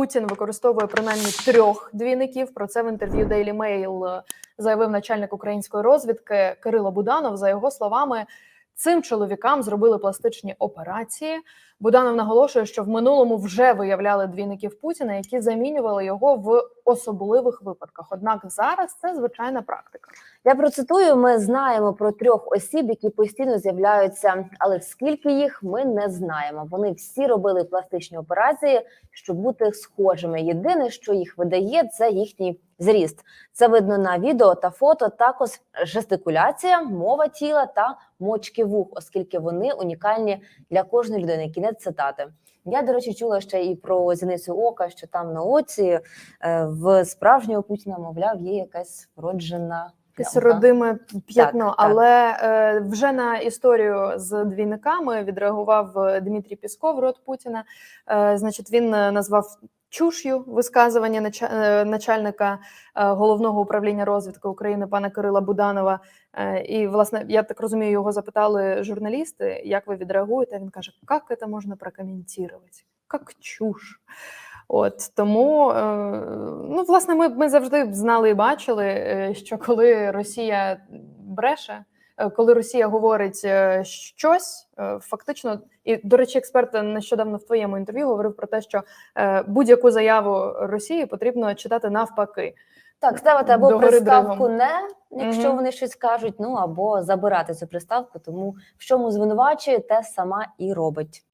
Путін використовує принаймні трьох двійників. Про це в інтерв'ю Daily Mail е, заявив начальник української розвідки Кирило Буданов. За його словами, цим чоловікам зробили пластичні операції. Буданов наголошує, що в минулому вже виявляли двійників Путіна, які замінювали його в особливих випадках. Однак зараз це звичайна практика. Я процитую: ми знаємо про трьох осіб, які постійно з'являються, але скільки їх ми не знаємо. Вони всі робили пластичні операції, щоб бути схожими. Єдине, що їх видає, це їхній зріст. Це видно на відео та фото. Також жестикуляція, мова тіла та мочки вух, оскільки вони унікальні для кожної людини. Кінець цитати. Я, до речі, чула ще і про зіницю ока, що там на оці е, в справжнього Путіна, мовляв, є якась вроджена Якесь родиме п'ятно, так. але е, вже на історію з двійниками відреагував е, Дмитрій Пісков, рот Путіна. Е, значить, він назвав чуш'ю висказування начальника головного управління розвідки України пана Кирила Буданова. І власне, я так розумію, його запитали журналісти, як ви відреагуєте. Він каже: як це можна прокоментувати? Як чуш. От тому, е, ну власне, ми, ми завжди знали і бачили, е, що коли Росія бреше, е, коли Росія говорить щось, фактично, і до речі, експерт нещодавно в твоєму інтерв'ю говорив про те, що будь-яку заяву Росії потрібно читати навпаки. Так, ставити або Догори приставку не, якщо Мгм. вони щось кажуть, ну або забирати цю приставку, тому в чому звинувачує, те сама і робить.